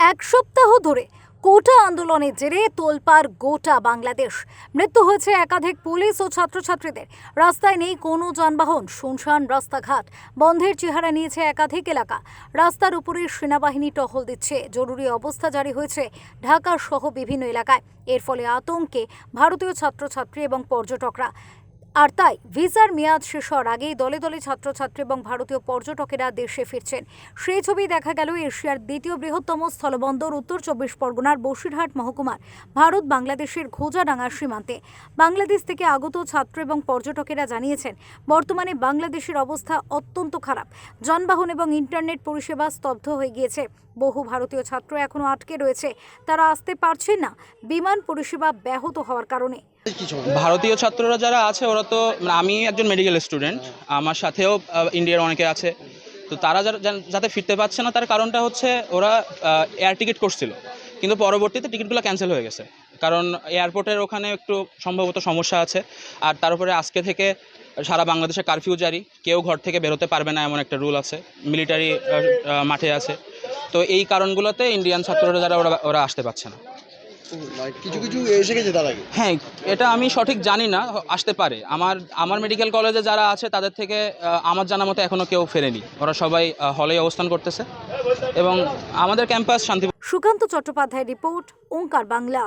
এক সপ্তাহ ধরে কোটা আন্দোলনের জেরে তোলপাড় গোটা বাংলাদেশ। মৃত্যু হয়েছে একাধিক পুলিশ ও ছাত্রছাত্রীদের। রাস্তায় নেই কোনো যানবাহন, শুনশান রাস্তাঘাট, বন্ধের চেহারা নিয়েছে একাধিক এলাকা। রাস্তার উপরে সেনাবাহিনী টহল দিচ্ছে। জরুরি অবস্থা জারি হয়েছে ঢাকা সহ বিভিন্ন এলাকায়। এর ফলে আতঙ্কে ভারতীয় ছাত্রছাত্রী এবং পর্যটকরা আর তাই ভিসার মেয়াদ শেষ হওয়ার আগেই দলে দলে ছাত্রছাত্রী এবং ভারতীয় পর্যটকেরা দেশে ফিরছেন। সেই ছবি দেখা গেল এশিয়ার দ্বিতীয় বৃহত্তম স্থলবন্দর, উত্তর চব্বিশ পরগনার বসিরহাট মহকুমার। ভারত বাংলাদেশের ঘোজাডাঙ্গার সীমান্তে। বাংলাদেশ থেকে আগত ছাত্র এবং পর্যটকেরা জানিয়েছেন, বর্তমানে বাংলাদেশের অবস্থা অত্যন্ত খারাপ। যানবাহন এবং ইন্টারনেট পরিষেবা স্তব্ধ হয়ে গিয়েছে। বহু ভারতীয় ছাত্র এখনও আটকে রয়েছে। তারা আসতে পারছেন না। বিমান পরিষেবা ব্যাহত হওয়ার কারণে। ভারতীয় ছাত্ররা যারা আছে, ওরা তো মানে আমি একজন মেডিকেল স্টুডেন্ট আমার সাথেও ইন্ডিয়ার অনেকে আছে। তো তারা যারা যাতে ফিরতে পারছে না তার কারণটা হচ্ছে ওরা এয়ার টিকিট করছিল। কিন্তু পরবর্তীতে টিকিটগুলো ক্যান্সেল হয়ে গেছে। কারণ এয়ারপোর্টের ওখানে একটু সম্ভবত সমস্যা আছে। আর তার উপরে আজকে থেকে সারা বাংলাদেশে কারফিউ জারি। কেউ ঘর থেকে বেরোতে পারবে না এমন একটা রুল আছে। মিলিটারি মাঠে আছে। তো এই কারণগুলোতে ইন্ডিয়ান ছাত্ররা যারা ওরা ওরা আসতে পারছে না। কিছু কিছু এসে গেছে তার আগে? হ্যাঁ এটা আমি সঠিক জানি না আসতে পারে। আমার আমার মেডিকেল কলেজে যারা আছে তাদের থেকে আমার জানা মতো এখনও কেউ ফেরেনি। ওরা সবাই হলে অবস্থান করতেছে। এবং আমাদের ক্যাম্পাস শান্তি সুকান্ত চট্টোপাধ্যায় রিপোর্ট ওঙ্কার বাংলা।